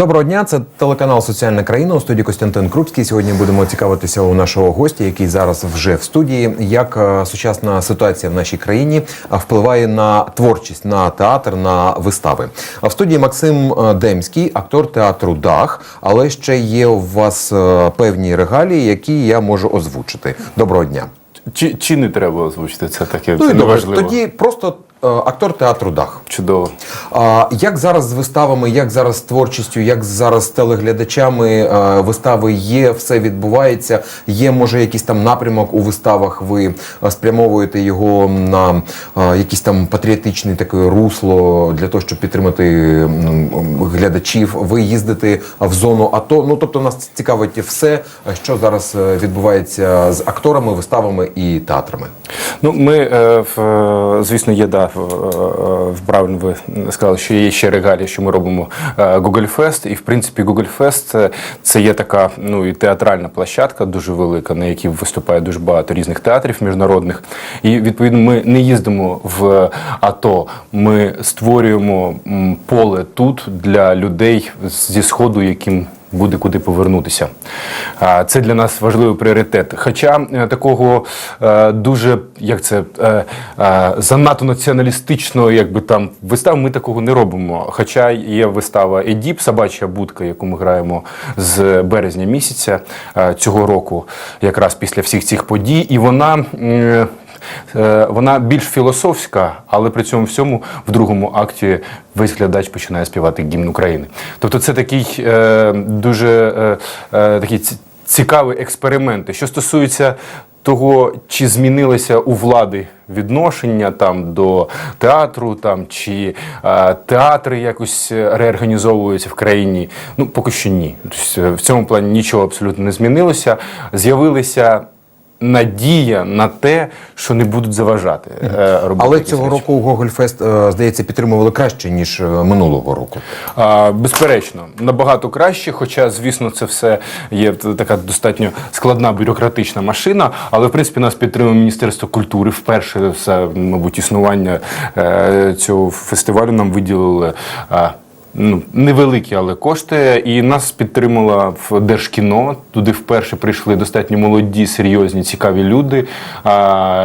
Доброго дня, це телеканал Соціальна країна у студії Костянтин Крупський. Сьогодні будемо цікавитися у нашого гостя, який зараз вже в студії. Як е, сучасна ситуація в нашій країні впливає на творчість, на театр, на вистави? А в студії Максим е, Демський, актор театру Дах. Але ще є у вас е, певні регалії, які я можу озвучити. Доброго дня. Чи, чи не треба озвучити це таке? Ну, це і добре, тоді просто актор театру Дах. Чудово. А як зараз з виставами, як зараз з творчістю, як зараз з телеглядачами е, вистави є, все відбувається? Є, може, якийсь там напрямок у виставах? Ви е, спрямовуєте його на е, якийсь там патріотичний таке русло для того, щоб підтримати глядачів? Ви їздите в зону АТО? Ну тобто нас цікавить все, е, що зараз е, відбувається з акторами, виставами і театрами. Ну, ми, е, е, звісно, є, да, е, правильно ви сказали, що є ще регалії, що ми робимо е, Google Fest. І, в принципі, Google Fest це є така ну, і театральна площадка дуже велика, на якій виступає дуже багато різних театрів міжнародних. І, відповідно, ми не їздимо в АТО, ми створюємо поле тут для людей зі Сходу, яким буде куди повернутися. Це для нас важливий пріоритет. Хоча е, такого е, дуже як це е, занадто націоналістичного, якби там вистав, ми такого не робимо. Хоча є вистава Едіп, собача будка, яку ми граємо з березня місяця цього року, якраз після всіх цих подій, і вона. Е, Вона більш філософська, але при цьому всьому в другому акті весь глядач починає співати гімн України. Тобто це такий е, дуже е, такий ці- цікавий експеримент. Що стосується того, чи змінилося у влади відношення там до театру, там чи е, театри якось реорганізовуються в країні. Ну поки що ні. Тобто, в цьому плані нічого абсолютно не змінилося. З'явилися надія на те, що не будуть заважати е, робити. Але цього речі. року Гогольфест, е, здається, підтримували краще ніж е, минулого року. А, безперечно, набагато краще, хоча, звісно, це все є така достатньо складна бюрократична машина. Але в принципі нас підтримує Міністерство культури. Вперше за, мабуть, існування е, цього фестивалю нам виділили. е, Ну, невеликі, але кошти, і нас підтримала в Держкіно. Туди вперше прийшли достатньо молоді, серйозні, цікаві люди, а,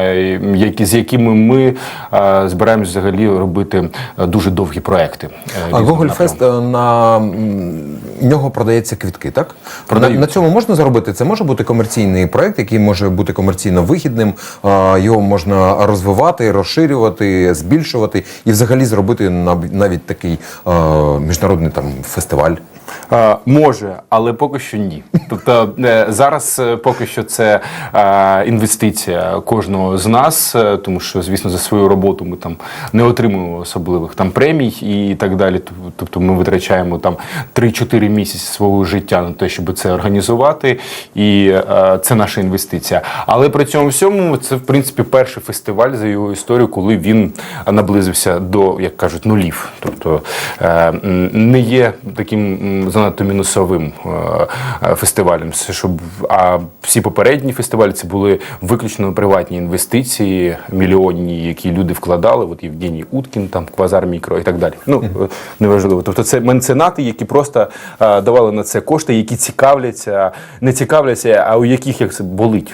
які, з якими ми а, збираємось взагалі робити дуже довгі проекти. е, А Гогольфест е, на нього продається квітки, так? На, на цьому можна заробити? Це може бути комерційний проект, який може бути комерційно вигідним. е, Його можна розвивати, розширювати, збільшувати і взагалі зробити нав- навіть такий е, міжнародний там фестиваль. Е, Може, але поки що ні. Тобто е, зараз е, поки що це інвестиція кожного з нас, тому що, звісно, за свою роботу ми там не отримуємо особливих там премій і так далі. Тобто ми витрачаємо там 3-4 місяці свого життя на те, щоб це організувати, і це наша інвестиція. Але при цьому всьому це в принципі перший фестиваль за його історію, коли він наблизився до, як кажуть, нулів. Тобто не є таким занадто мінусовим е, е, фестивалем. Щоб а всі попередні фестивалі це були виключно приватні інвестиції, мільйонні, які люди вкладали. От Євгеній Уткін, там Квазар Мікро і так далі. Ну е, неважливо. Тобто це менценати, які просто давали на це кошти, які цікавляться, не цікавляться, а у яких як це болить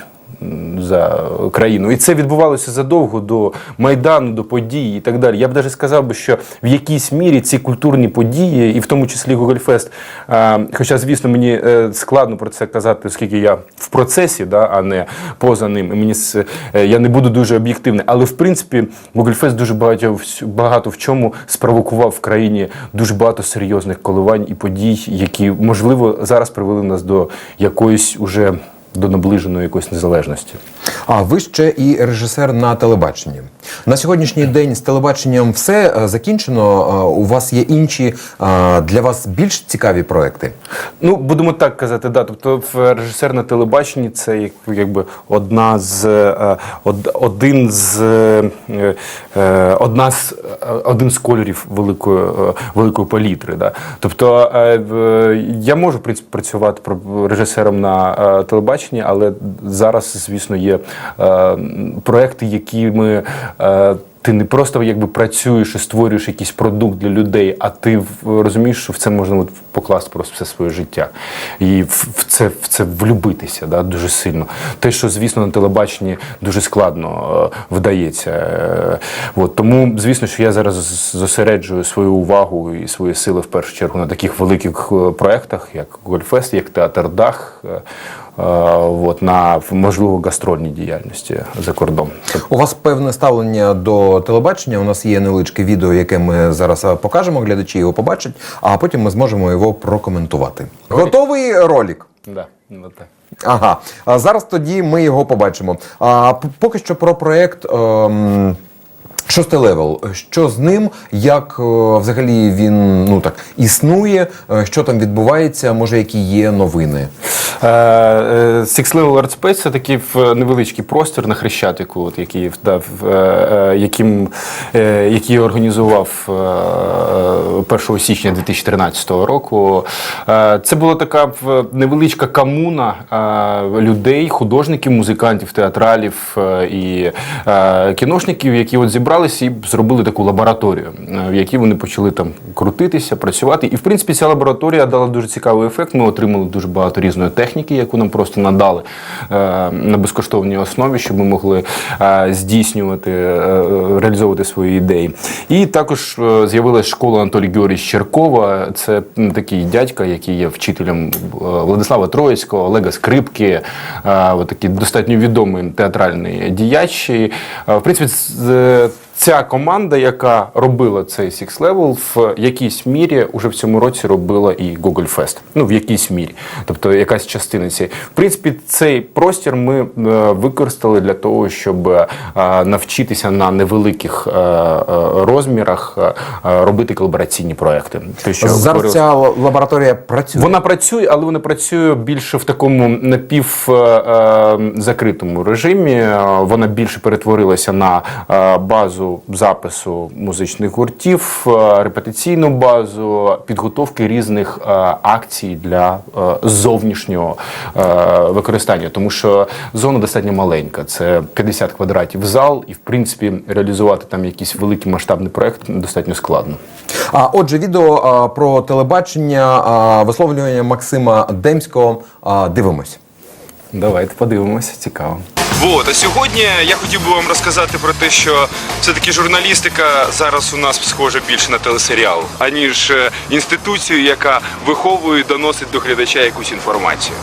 за країну. І це відбувалося задовго до Майдану, до подій і так далі. Я б навіть сказав би, що в якійсь мірі ці культурні події, і в тому числі Гогольфест, е, хоча, звісно, мені е, складно про це казати, оскільки я в процесі, да, а не поза ним. І мені е, я не буду дуже об'єктивний. Але в принципі Гогольфест дуже багато, багато в чому спровокував в країні дуже багато серйозних коливань і подій, які можливо зараз привели нас до якоїсь уже до наближеної якоїсь незалежності. А ви ще і режисер на телебаченні. На сьогоднішній день з телебаченням все е, закінчено. Е, У вас є інші е, для вас більш цікаві проекти. Ну, будемо так казати, да. Тобто, режисер на телебаченні це якби одна з один з одна з один з кольорів великої великої палітри. Да. Тобто я можу працювати режисером на е, телебаченні, але зараз, звісно, є е, проекти, які ми. е, ти не просто якби працюєш і створюєш якийсь продукт для людей, а ти розумієш, що в це можна от покласти просто все своє життя. І в це, в це влюбитися да, дуже сильно. Те, що, звісно, на телебаченні дуже складно е, вдається. Е, от, тому, звісно, що я зараз зосереджую свою увагу і свої сили в першу чергу на таких великих е, проєктах, як Гольфест, як Театр Дах. е, От, на можливо гастрольній діяльності за кордон. У вас певне ставлення до телебачення. У нас є невеличке відео, яке ми зараз покажемо. Глядачі його побачать, а потім ми зможемо його прокоментувати. Готовий ролик? Да, ну, так. Ага. А зараз тоді ми його побачимо. А поки що про проект. Ем... Шостий левел. Що з ним? Як е, взагалі він ну так існує? Е, Що там відбувається? Може, які є новини? Е, Six Level Art Space – це такий невеличкий простір на Хрещатику, от, який, вдав, е, яким, який організував е, 1 січня 2013 року. Це була така невеличка комуна людей, художників, музикантів, театралів і кіношників, які от зібралися і зробили таку лабораторію, е, в якій вони почали там крутитися, працювати. І в принципі ця лабораторія дала дуже цікавий ефект. Ми отримали дуже багато різної техніки, яку нам просто надали е, на безкоштовній основі, щоб ми могли е, здійснювати, реалізовувати свої ідеї. І також з'явилася школа Анатолія Георгійовича Черкова. Це такий дядька, який є вчителем Владислава Троїцького, Олега Скрипки, такий достатньо відомий театральний діяч. В принципі, Ця команда, яка робила цей Six Level, в якійсь мірі уже в цьому році робила і Google Fest. Ну, в якійсь мірі. Тобто якась частина цієї. В принципі, цей простір ми е, використали для того, щоб е, навчитися на невеликих е, розмірах робити колабораційні проекти. Те, що Зараз говорив- ця лабораторія працює. вона працює, але вона працює більше в такому напів е, е, закритому режимі. Вона більше перетворилася на е, запису музичних гуртів, е, репетиційну базу, підготовки різних е, акцій для е, зовнішнього використання, тому що зона достатньо маленька. Це 50 квадратів зал, і в принципі реалізувати там якийсь великий масштабний проект достатньо складно. А отже, відео про телебачення, висловлювання Максима Демського. Дивимось. Давайте подивимося, цікаво. Вот, а сьогодні я хотів би вам розказати про те, що все-таки журналістика зараз у нас схожа більше на телесеріал, аніж е, інституцію, яка виховує і доносить до глядача якусь інформацію.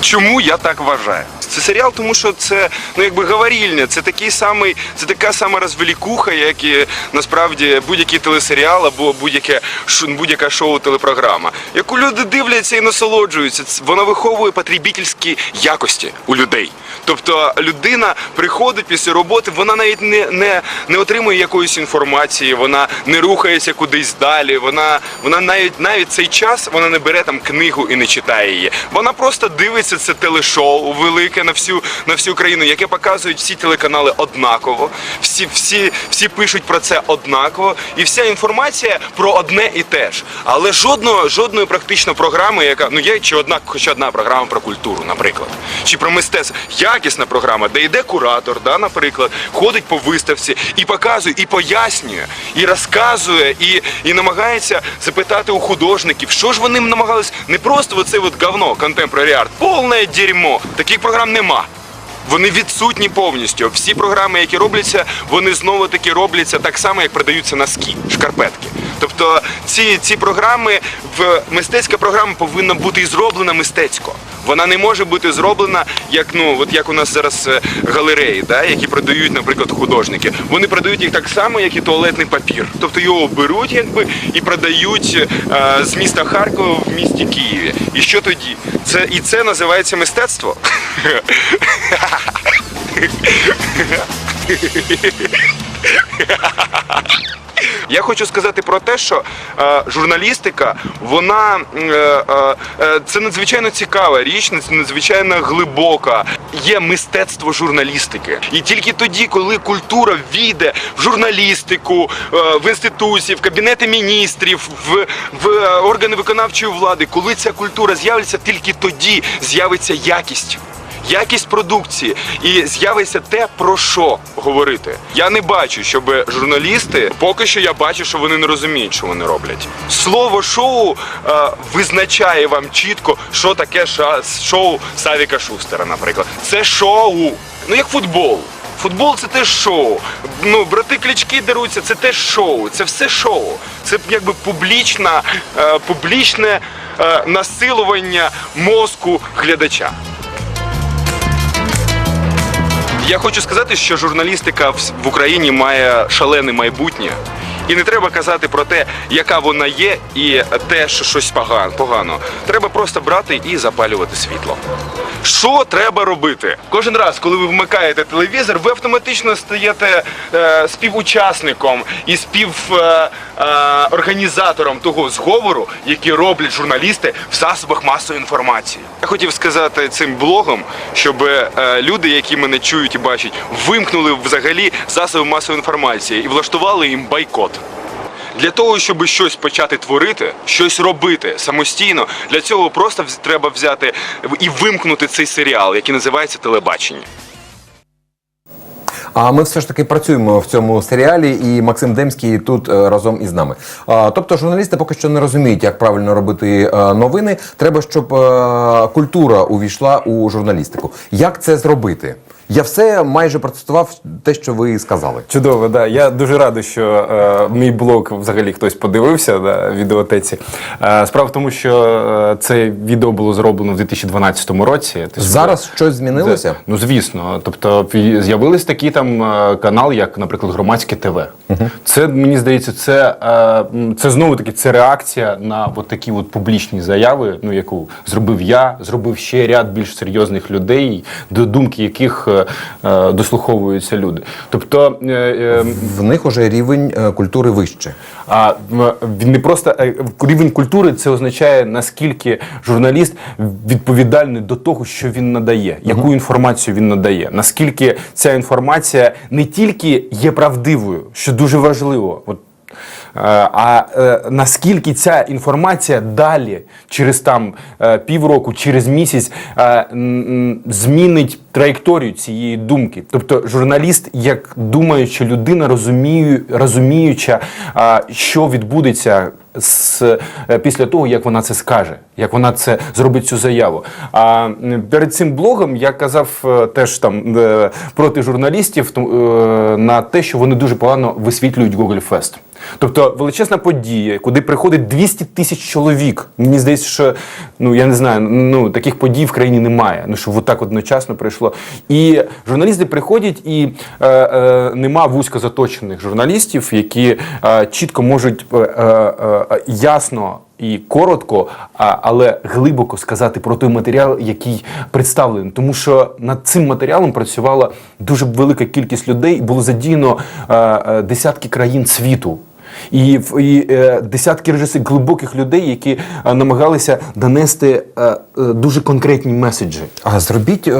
Чому я так вважаю? Це серіал, тому що це ну якби говорільня, це такий самий, це така сама розвелікуха, як і насправді будь-який телесеріал або будь-яке будь-яка шоу телепрограма, яку люди дивляться і насолоджуються. Вона виховує потребітельські якості у людей. Тобто людина приходить після роботи, вона навіть не, не, не отримує якоїсь інформації, вона не рухається кудись далі. Вона, вона навіть навіть цей час вона не бере там книгу і не читає її. Вона просто дивиться це телешоу велике на всю на всю країну, яке показують всі телеканали однаково. Всі, всі, всі пишуть про це однаково, і вся інформація про одне і те ж. Але жодного, жодної практично програми, яка ну є чи одна, хоч одна програма про культуру, наприклад, чи про мистецтво. Якісна програма, де йде куратор, да, наприклад, ходить по виставці і показує, і пояснює, і розказує, і, і намагається запитати у художників, що ж вони намагались не просто оце от говно, contemporary art, повне дерьмо. Таких програм нема. Вони відсутні повністю. Всі програми, які робляться, вони знову таки робляться так само, як продаються носки, шкарпетки. Тобто ці, ці програми, в мистецька програма повинна бути зроблена мистецько. Вона не може бути зроблена як ну, от як у нас зараз е, галереї, да, які продають, наприклад, художники. Вони продають їх так само, як і туалетний папір. Тобто його беруть, якби і продають е, з міста Харкова в місті Києві. І що тоді? Це і це називається мистецтво. Я хочу сказати про те, що е, журналістика, вона е, е, е, це надзвичайно цікава річ, надзвичайно глибока. Є мистецтво журналістики. І тільки тоді, коли культура війде в журналістику, е, в інституції, в кабінети міністрів, в, в е, органи виконавчої влади, коли ця культура з'явиться, тільки тоді з'явиться якість. Якість продукції і з'явиться те, про що говорити. Я не бачу, щоб журналісти поки що я бачу, що вони не розуміють, що вони роблять. Слово шоу е, визначає вам чітко, що таке шоу Савіка Шустера, наприклад. Це шоу. Ну як футбол. Футбол це теж шоу. Ну, брати клічки деруться, це теж шоу. Це все шоу. Це якби публічна, е, публічне е, насилування мозку глядача. Я хочу сказати, що журналістика в Україні має шалене майбутнє. І не треба казати про те, яка вона є, і те, що щось погано. Треба просто брати і запалювати світло. Що треба робити? Кожен раз, коли ви вмикаєте телевізор, ви автоматично стаєте е, співучасником і співорганізатором того зговору, який роблять журналісти в засобах масової інформації. Я хотів сказати цим блогом, щоб е, люди, які мене чують і бачать, вимкнули взагалі засоби масової інформації і влаштували їм бойкот. Для того, щоб щось почати творити, щось робити самостійно, для цього просто треба взяти і вимкнути цей серіал, який називається телебачення. А ми все ж таки працюємо в цьому серіалі, і Максим Демський тут е, разом із нами. Тобто, журналісти поки що не розуміють, як правильно робити е, новини. Треба, щоб е, культура увійшла у журналістику. Як це зробити? Я все майже процитував те, що ви сказали. Чудово, да. Я дуже радий, що е, мій блог взагалі хтось подивився да, відеотеці. Е, справа в тому, що е, це відео було зроблено в 2012 році. Тобто, Зараз щось змінилося? Ну звісно. Тобто з'явились такі там е, канал, як, наприклад, громадське ТВ. Це мені здається, це, е, це знову таки це реакція на от такі от публічні заяви, ну яку зробив я, зробив ще ряд більш серйозних людей, до думки яких е, дослуховуються люди. Тобто. е, е, В них уже рівень е, культури вище. а він не просто е, рівень культури це означає наскільки журналіст відповідальний до того, що він надає, яку інформацію він надає, наскільки ця інформація не тільки є правдивою, що дуже важливо. От Е, А е, наскільки ця інформація далі, через там е, півроку, через місяць, е, змінить траєкторію цієї думки? Тобто, журналіст, як думаюча людина, розумію, розуміюча, що відбудеться з, після того, як вона це скаже, як вона це зробить цю заяву. А перед цим блогом я казав теж там проти журналістів на те, що вони дуже погано висвітлюють Google Fest. Тобто величезна подія, куди приходить 200 тисяч чоловік. Мені здається, що ну я не знаю, ну таких подій в країні немає. Ну що отак одночасно прийшло. І журналісти приходять, і е, е, нема вузько заточених журналістів, які е, чітко можуть е, е, е, ясно. І коротко, але глибоко сказати про той матеріал, який представлений. Тому що над цим матеріалом працювала дуже велика кількість людей, і було задіяно е, е, десятки країн світу. І, і е, десятки режисерів, глибоких людей, які е, намагалися донести е, е, дуже конкретні меседжі. А зробіть е,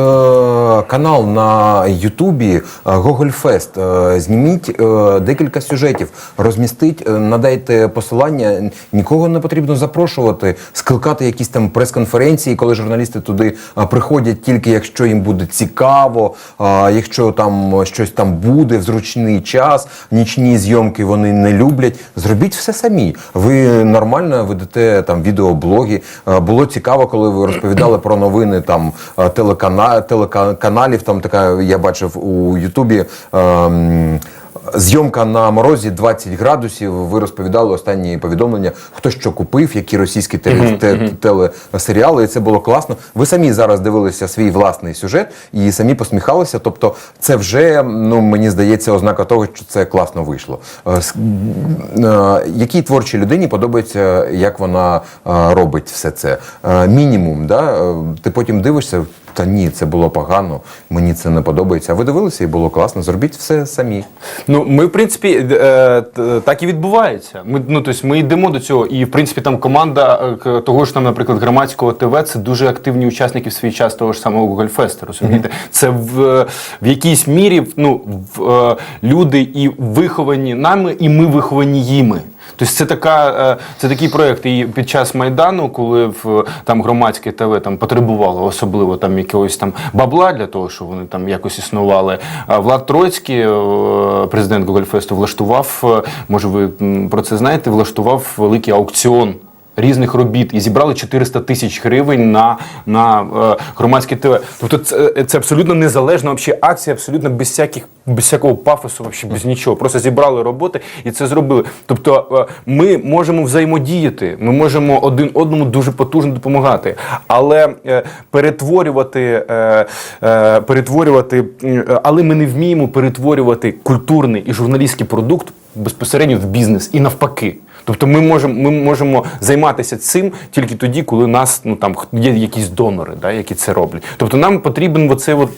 канал на Ютубі Гогольфест. Е, зніміть е, декілька сюжетів, розмістить, е, надайте посилання. Нікого не потрібно запрошувати, скликати якісь там прес-конференції, коли журналісти туди е, приходять тільки якщо їм буде цікаво, е, якщо там щось там буде в зручний час, нічні зйомки вони не люблять. Зробіть все самі. Ви нормально ведете там відеоблоги. Е, Було цікаво, коли ви розповідали про новини там е, телекана... телеканалів. Там така я бачив у Ютубі. ем, Зйомка на морозі 20 градусів. Ви розповідали останні повідомлення, хто що купив, які російські теле- те- телесеріали. І це було класно. Ви самі зараз дивилися свій власний сюжет і самі посміхалися. Тобто, це вже ну мені здається ознака того, що це класно вийшло. Е, е, Якій творчій людині подобається, як вона е, робить все це? Мінімум, да? Ти потім дивишся. Та ні, це було погано, мені це не подобається. А ви дивилися і було класно. Зробіть все самі. Ну, ми, в принципі, е, так і відбувається. Ми, ну, тобто, ми йдемо до цього. І, в принципі, там команда е, того ж там, наприклад, громадського ТВ це дуже активні учасники в свій час того ж самого Гогольфесту, розумієте? Це в, в якійсь мірі ну, в, е, люди і виховані нами, і ми виховані їми. Тобто це така, е, це такий проект. І під час майдану, коли в там громадське ТВ там потребувало особливо там якогось там бабла для того, щоб вони там якось існували. Влад Троцький, е, президент Гогольфесту, влаштував. е, Може, ви про це знаєте? Влаштував великий аукціон. Різних робіт і зібрали 400 тисяч гривень на, на е, громадське ТВ. Тобто це, це абсолютно незалежна вообще акція, абсолютно без всяких без всякого пафосу, вообще без нічого. Просто зібрали роботи і це зробили. Тобто е, ми можемо взаємодіяти, ми можемо один одному дуже потужно допомагати, але е, перетворювати, е, е, перетворювати, е, але ми не вміємо перетворювати культурний і журналістський продукт безпосередньо в бізнес і навпаки. Тобто ми можемо, ми можемо займатися цим тільки тоді, коли нас ну там є якісь донори, да, які це роблять. Тобто нам потрібен оцей от,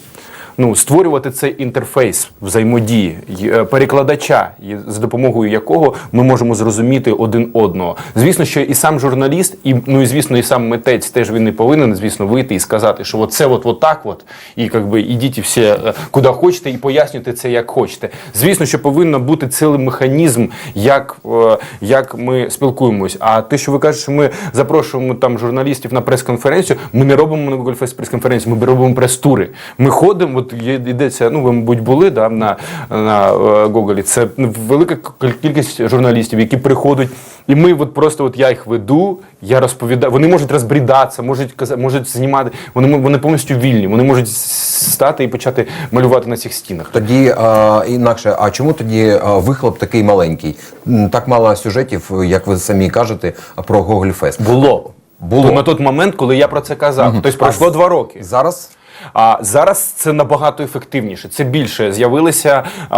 ну, створювати цей інтерфейс взаємодії, е, перекладача, за допомогою якого ми можемо зрозуміти один одного. Звісно, що і сам журналіст, і ну і звісно, і сам митець теж він не повинен, звісно, вийти і сказати, що це от, так от, і якби ідіть всі е, куди хочете, і пояснюйте це як хочете. Звісно, що повинно бути цілий механізм, як, е, як ми спілкуємось. А те, що ви кажете, що ми запрошуємо там журналістів на прес-конференцію, ми не робимо на прес-конференцію, ми робимо прес-тури. Ми ходимо, от йдеться, ну ви, мабуть, були да, на, на е, Гоголі. Це велика кількість журналістів, які приходять, і ми от просто от я їх веду, я розповідаю. Вони можуть розбрідатися, можуть можуть знімати. Вони вони повністю вільні. Вони можуть стати і почати малювати на цих стінах. Тоді а, інакше, а чому тоді вихлоп такий маленький? Так мало сюжетів, як ви самі кажете, про Гогольфест. Було. Було. На той момент, коли я про це казав. Тобто пройшло два роки. Зараз А зараз це набагато ефективніше. Це більше з'явилися е,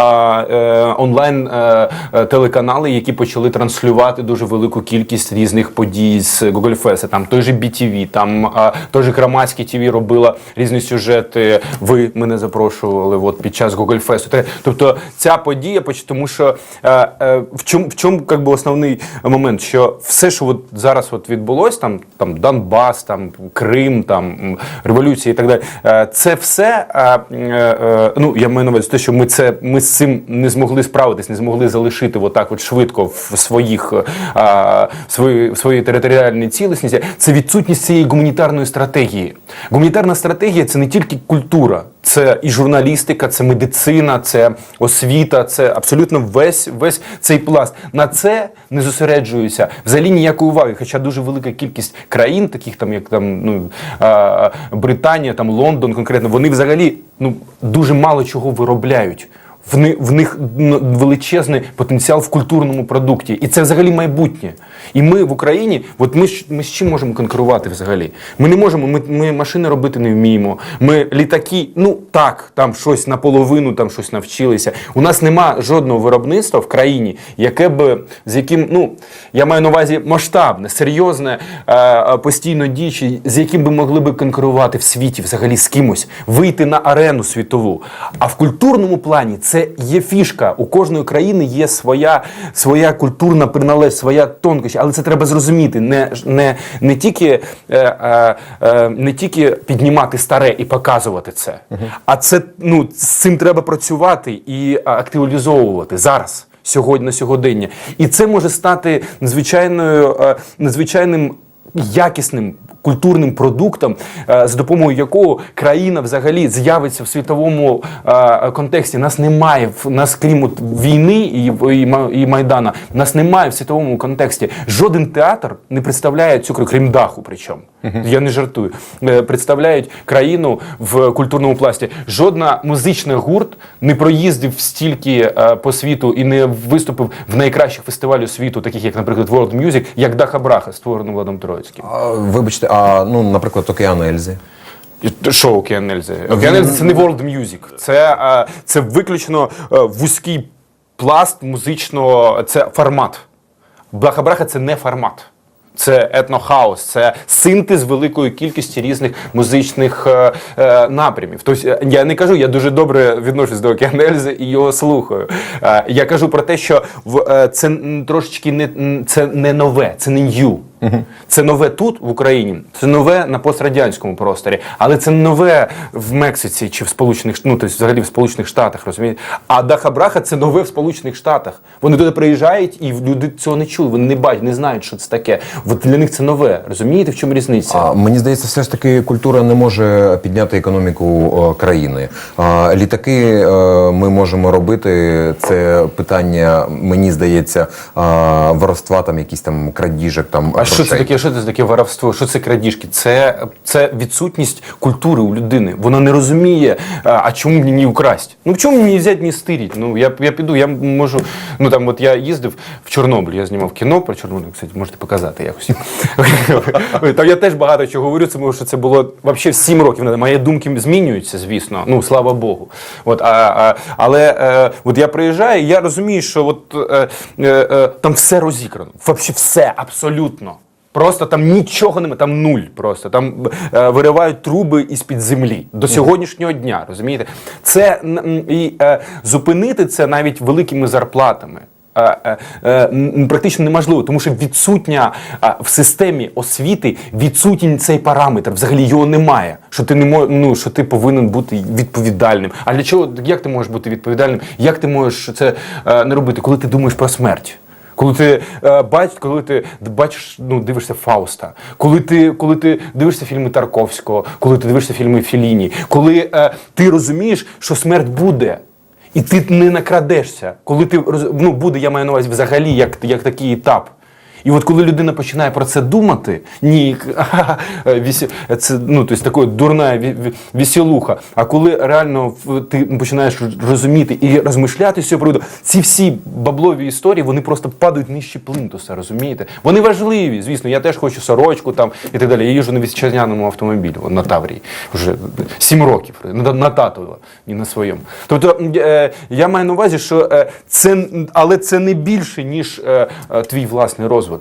онлайн е, е, телеканали, які почали транслювати дуже велику кількість різних подій з Google Fest. Там той же BTV, там а, той же Громадське ТВ робила різні сюжети. Ви мене запрошували от під час Google Fest. Тобто ця подія, тому що е, е, в чому в чому би основний момент, що все, що от зараз от відбулось, там там Донбас, там Крим, там революція і так далі. Це все е, е, е, ну я маю на увазі те, що ми це ми з цим не змогли справитись, не змогли залишити отак от швидко в своїх свої, в своїй територіальній цілісності. Це відсутність цієї гуманітарної стратегії. Гуманітарна стратегія це не тільки культура. Це і журналістика, це медицина, це освіта, це абсолютно весь весь цей пласт. На це не зосереджуюся взагалі ніякої уваги. Хоча дуже велика кількість країн, таких там як там ну Британія, там Лондон, конкретно, вони взагалі ну дуже мало чого виробляють. В них ну, величезний потенціал в культурному продукті, і це взагалі майбутнє. І ми в Україні, от ми, ми з чим можемо конкурувати взагалі? Ми не можемо, ми, ми машини робити не вміємо. Ми літаки, ну так, там щось наполовину, там щось навчилися. У нас нема жодного виробництва в країні, яке б з яким, ну я маю на увазі масштабне, серйозне, е, е, постійно діюче, з яким би могли би конкурувати в світі взагалі з кимось, вийти на арену світову. А в культурному плані це є фішка. У кожної країни є своя, своя культурна приналежність, своя тонкощі. Але це треба зрозуміти. Не, не, не, тільки, е, е, е, не тільки піднімати старе і показувати це, а це ну, з цим треба працювати і активізовувати актуалізовувати зараз. Сьогодні на сьогодення, і це може стати надзвичайною е, надзвичайним якісним культурним продуктом, е, за допомогою якого країна взагалі з'явиться в світовому е, контексті. Нас немає в нас, крім от війни і, і, і майдана, нас немає в світовому контексті. Жоден театр не представляє цю крім- даху. Причому я не жартую. Е, Представляють країну в культурному пласті. Жодна музична гурт не проїздив стільки по світу і не виступив в найкращих фестивалях світу, таких як, наприклад, World Music, як Даха Браха, створено Владом Троїцьким. вибачте, а ну, наприклад, океан Ельзи. Що Океан Ельзи? Океан Ельзи це не World Music. Це, е, це виключно е, вузький пласт музичного, це формат. Браха-браха це не формат. Це етнохаус, це синтез великої кількості різних музичних е, е, напрямів. Тобто я не кажу, я дуже добре відношусь до Океан Ельзи і його слухаю. Е, я кажу про те, що в, е, це трошечки не це не нове, це не нью. Це нове тут в Україні, це нове на пострадянському просторі, але це нове в Мексиці чи в Сполучених ну, тобто взагалі в Сполучених Штатах, розумієте? А Даха-Браха це нове в Сполучених Штатах. Вони туди приїжджають і люди цього не чули, вони не бачать, не знають, що це таке. От для них це нове. Розумієте, в чому різниця? А, мені здається, все ж таки культура не може підняти економіку е, країни. А, літаки е, ми можемо робити. Це питання, мені здається, а, воровства, там якісь там крадіжок. Там А що це таке? Що це таке воровство? Що це крадіжки? Це, це відсутність культури у людини. Вона не розуміє, а, чому мені не украсть? Ну чому мені взяти не стиріть? Ну я, я піду, я можу. Ну там от я їздив в Чорнобиль, я знімав кіно про Чорнобиль, кстати, можете показати якось. Там я теж багато чого говорю, тому що це було взагалі сім років. Мої думки змінюються, звісно. Ну слава Богу. От, а, а, але е, от я приїжджаю, і я розумію, що от, е, е, е, там все розікрано. Взагалі все, абсолютно. Просто там нічого немає, там нуль. Просто там е, виривають труби із під землі до сьогоднішнього дня. Розумієте? Це і е, зупинити це навіть великими зарплатами. е, е, е, Практично неможливо, тому що відсутня в системі освіти відсутній цей параметр. Взагалі його немає. Що ти не мо, ну, що ти повинен бути відповідальним. А для чого як ти можеш бути відповідальним? Як ти можеш це не робити, коли ти думаєш про смерть? Коли ти е, бач, коли ти бачиш, ну дивишся Фауста, коли ти, коли ти дивишся фільми Тарковського, коли ти дивишся фільми Філіні, коли е, ти розумієш, що смерть буде. І ти не накрадешся, коли ти ну, буде, я маю на увазі взагалі як, як такий етап. І от коли людина починає про це думати, ні, це ну, тобто, такою дурна веселуха. А коли реально ти починаєш розуміти і розмишляти з цього приводу, ці всі баблові історії вони просто падають нижче плинтуса, розумієте? Вони важливі, звісно. Я теж хочу сорочку там і так далі. Я їжджу на вітчизняному автомобілі на Таврії вже сім років на, тату і на своєму. Тобто е, я маю на увазі, що е, це але це не більше ніж е, е, твій власний розвиток.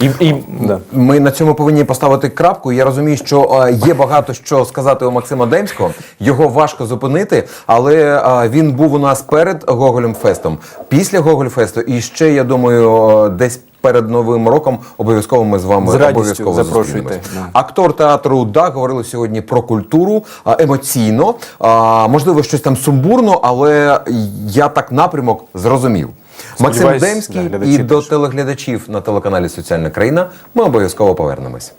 І, і, да. Ми на цьому повинні поставити крапку. Я розумію, що е, є багато що сказати у Максима Демського. Його важко зупинити, але е, він був у нас перед Гоголем Фестом, після Гоголь Фесту, і ще я думаю, е, десь. Перед новим роком обов'язково ми з вами З обов'язково запрошуйте, Актор театру Да говорили сьогодні про культуру а, емоційно. А, можливо, щось там сумбурно, але я так напрямок зрозумів. Максим Демський да, і до телеглядачів на телеканалі Соціальна країна. Ми обов'язково повернемось.